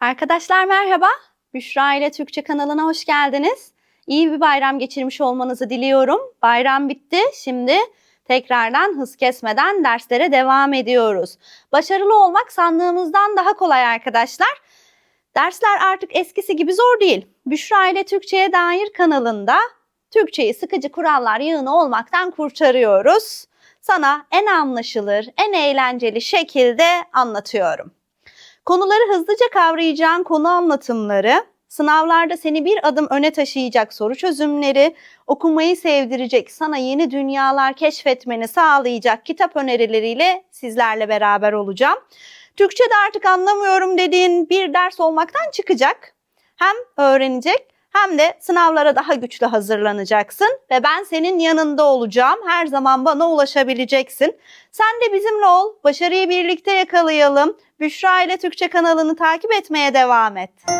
Arkadaşlar merhaba. Büşra ile Türkçe kanalına hoş geldiniz. İyi bir bayram geçirmiş olmanızı diliyorum. Bayram bitti. Şimdi tekrardan hız kesmeden derslere devam ediyoruz. Başarılı olmak sandığımızdan daha kolay arkadaşlar. Dersler artık eskisi gibi zor değil. Büşra ile Türkçe'ye dair kanalında Türkçeyi sıkıcı kurallar yığını olmaktan kurtarıyoruz. Sana en anlaşılır, en eğlenceli şekilde anlatıyorum. Konuları hızlıca kavrayacağın konu anlatımları, sınavlarda seni bir adım öne taşıyacak soru çözümleri, okumayı sevdirecek, sana yeni dünyalar keşfetmeni sağlayacak kitap önerileriyle sizlerle beraber olacağım. Türkçe'de artık anlamıyorum dediğin bir ders olmaktan çıkacak. Hem öğrenecek hem de sınavlara daha güçlü hazırlanacaksın ve ben senin yanında olacağım. Her zaman bana ulaşabileceksin. Sen de bizimle ol. Başarıyı birlikte yakalayalım. Büşra ile Türkçe kanalını takip etmeye devam et.